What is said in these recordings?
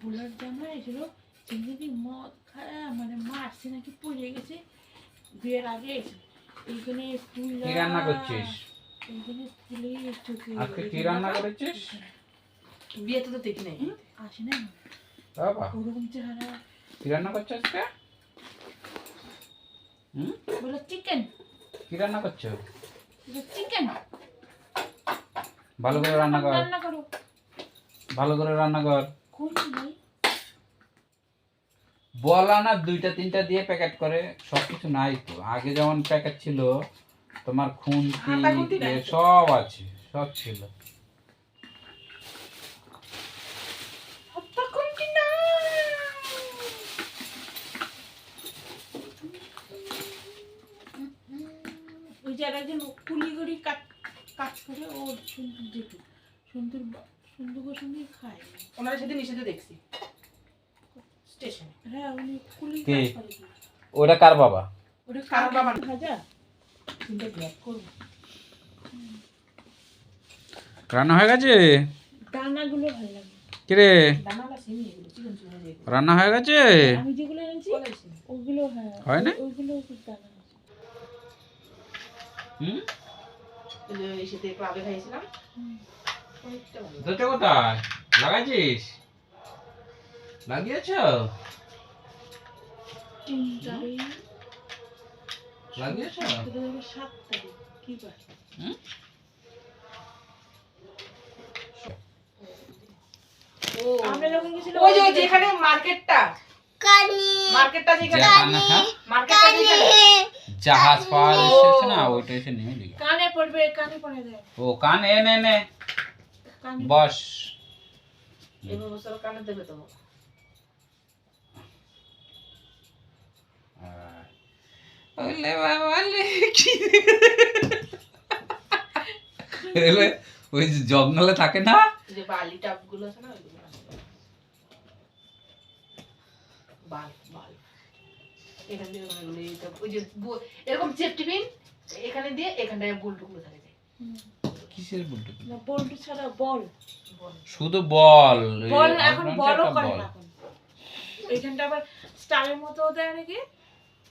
বুলার জামা এছিল চিংড়ি মদ খায় মানে মারছে নাকি পড়ে গেছে বিয়ের আগে এইখানে ফুল রান্না করছিস? এইখানে আজকে কি রান্না করেছিস? বিয়েতে তো দেখি নাই। আসে না। বাবা। ওরকম চেহারা। কি রান্না করছ আজকে? হুম? বলে চিকেন কি রান্না করছ? চিকেন ভালো করে রান্না কর। রান্না করো। ভালো করে রান্না কর। বলা না দুইটা তিনটা দিয়ে প্যাকেট করে সব কিছু নাই তো। আগে যেমন প্যাকেট ছিল তোমার খুন্তি। সব আছে সব ছিল। একজন কুলিগুড়ি কাজ কাজ করে ওর সুন্দর সুন্দর সুন্দর সুন্দর খায়। ওনারা সেদিন নিষেধে দেখছি। হ্যাঁ উনি কুলি কে? কাজ করে কি? ওটা কার বাবা? ওটা কার কার বাবা? বাবা ভাজা কিন্তু ব্লক করব। রান্না হয়ে গেছে? দানাগুলো ভালো লাগে। কিরে দানালা সিমি এগুলো চিকন চিকন যেগুলো রান্না হয়ে গেছে? আমি যেগুলো এনেছি বলেছি ওগুলো হ্যাঁ হয় না? ওইগুলো দানা আছে। হুম? যে এই সাথে ক্লাবে খাইছিলাম অনেকটা ভালো। ধরছো কোথায়? লাগাইছিস? লাগিয়েছ? লাগিয়েছ? ওই যে যেখানে মার্কেটটা। মার্কেটটা যেখানে হ্যাঁ? মার্কেটটা যেখানে জাহাজ এসেছে না? ওইটা এসে নিয়ে লিখা কানে পড়বে কানে পড়ে দেয় ও কান এ নে। বস। এই বছর কানে দেবে তো ওলে বাবা লে কি এলে ওই যে জঙ্গলে থাকে না? এই যে বালি টাপগুলো আছে না ওইগুলো বাল বাল। এখান দিয়ে ওই যে এরকম টিফিন এখানে দিয়ে এখানটায় বুল টুকুলো থাকে। কিসের বুলটু? না বল্টু ছাড়া বল। বল। শুধু বল বল এখন বলও করে না এখন। এইখানটা আবার স্টারের মতো দেয় নাকি?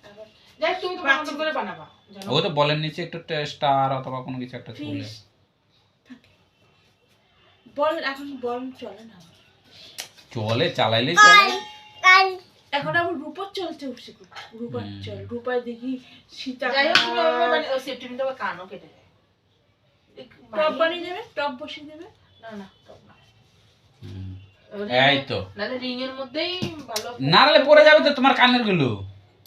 আবার যাই তুমি তোমার করে বানাবা ও তো বলের নিচে একটু স্টার অথবা কোনো কিছু একটা তুলে বল এখন বল চলে না। চলে চালাইলেই চলে। এখন আবার রূপর চলছে উঠছে রূপার চল রূপায় দেখি সীতা যাই হোক তুমি মানে টিফিনটা কানও কেটে যায় টপ বানিয়ে দেবে? টপ বসিয়ে দেবে? না না টপ না। এই তো। নাহলে রিং এর মধ্যেই ভালো নাড়লে পড়ে যাবে তো তোমার কানেরগুলো।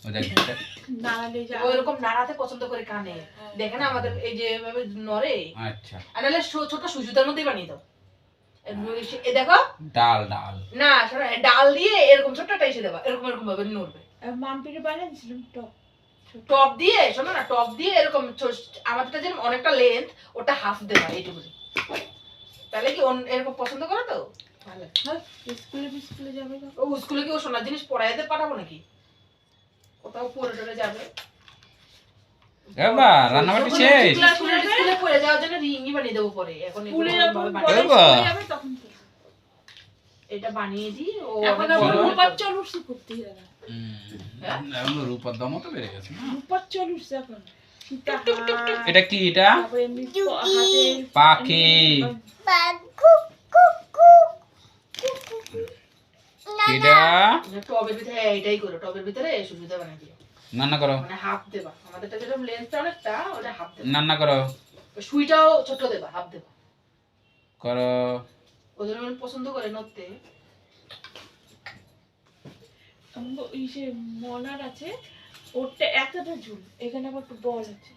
ওই দেখ দেখ। নাড়ালে যা। ও এরকম নাড়াতে পছন্দ করে কানে। দেখে না আমাদের এই যে এভাবে আচ্ছা। আর নাহলে ছোট সুজুতার মধ্যেই বানিয়ে দাও। এ- এ দেখো। ডাল ডাল। না ডাল দিয়ে এরকম ছোট্ট একটা এসে দেবা। এরকম এরকম ভাবে নড়বে। মামপিরে বানিয়ে দিয়েছিলাম টপ। টপ দিয়ে শোনো না টপ দিয়ে এরকম আমাদেরটা যেরকম অনেকটা লেন্থ ওটা হাফ দেবা এইটুকু তাহলে কি এরকম পছন্দ করে তো? ভালো। হ্যাঁ স্কুলে স্কুলে যাবে ও স্কুলে কি ও সোনার জিনিস পড়াইতে পাঠাবো নাকি? কোথাও পড়ে টরে যাবে। এবার রান্নাবাটি শেষ? স্কুলে- স্কুলে স্কুলে পড়ে যাওয়ার জন্য রিংই বানিয়ে দেবো পরে। এখন স্কুলে এগুলো যখন ভাবে বলে বানিয়ে- বাবা। স্কুলে যাবে তখন এটা বানিয়ে দিই ও এখন অনেক আবার বড় রূপার চল উঠছে করতে দাদা? এখন রূপার দামও তো বেড়ে গেছে রূপার চল উঠছে এখন। এটা কি এটা? পাখি। এটা? মানে টবের ভিতরে হ্যাঁ, এটাই করো টবের ভিতরে সুবিধা বানিয়ে দিও। রান্না করো। মানে হাফ দেবা। আমাদেরটা যেরকম লেন্থটা অনেকটা ওটা হাফ দেবা। রান্না করো। সুইটাও ছোট দেবা হাফ দেবা। করো। ওদের মানে পছন্দ করে ওই যে মনার আছে ওরটা এতটা ঝুল এখানে আবার একটু বল আছে।